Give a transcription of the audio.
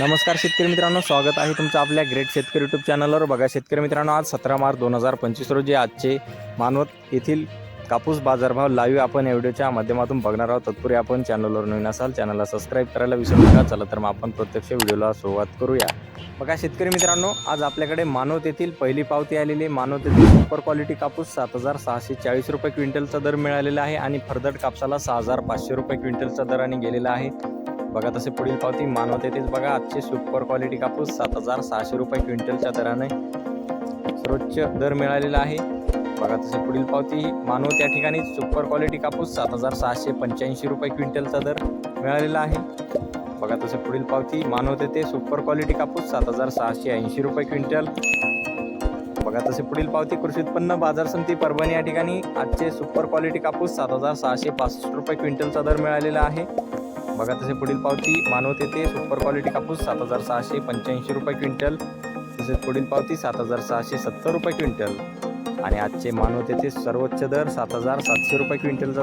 नमस्कार शेतकरी मित्रांनो स्वागत आहे तुमचं आपल्या ग्रेट शेतकरी यूट्यूब चॅनलवर बघा शेतकरी मित्रांनो आज सतरा मार्च दोन हजार पंचवीस रोजी आजचे मानवत येथील कापूस बाजारभाव लाईव्ह आपण या व्हिडिओच्या माध्यमातून बघणार आहोत. तत्पूर्वी आपण चॅनलवर नवीन असाल चॅनलला सबस्क्राईब करायला विसरू नका. चला तर मग आपण प्रत्यक्ष व्हिडिओला सुरुवात करूया. बघा शेतकरी मित्रांनो आज आपल्याकडे मानवत येथील पहिली पावती आलेली मानवत येथील सुपर क्वालिटी कापूस सात हजार सहाशे चाळीस रुपये क्विंटलचा दर मिळालेला आहे आणि फरदड कापसाला सहा हजार पाचशे रुपये क्विंटलचा दराने गेलेला आहे. बघा तसे पुढील पावती मानवत येथेच बघा. आजचे सुपर क्वालिटी कापूस सात हजार सहाशे रुपये क्विंटलच्या दराने सर्वोच्च दर मिळालेला आहे. बघा तसे पुढील पावती मानवत त्या ठिकाणी सुपर क्वालिटी कापूस सात हजार सहाशे पंच्याऐंशी रुपये क्विंटलचा दर मिळालेला आहे. बघा तसे पुढील पावती मानवत येथे सुपर क्वालिटी कापूस सात हजार सहाशे ऐंशी रुपये क्विंटल. बघा तसे पुढील पावती कृषी उत्पन्न बाजार समिती परभणी या ठिकाणी आजचे सुपर क्वालिटी कापूस सात हजार सहाशे पासष्ट रुपये क्विंटलचा दर मिळालेला आहे. बघा तसे पुढील पावती मानवत येथे सुपर क्वालिटी कापूस सात हजार सहाशे पंच्याऐंशी रुपये क्विंटल. तसेच पुढील पावती सात हजार सहाशे सत्तर रुपये क्विंटल. आणि आजचे मानवत येथे सर्वोच्च दर सात हजार सातशे रुपये क्विंटलचा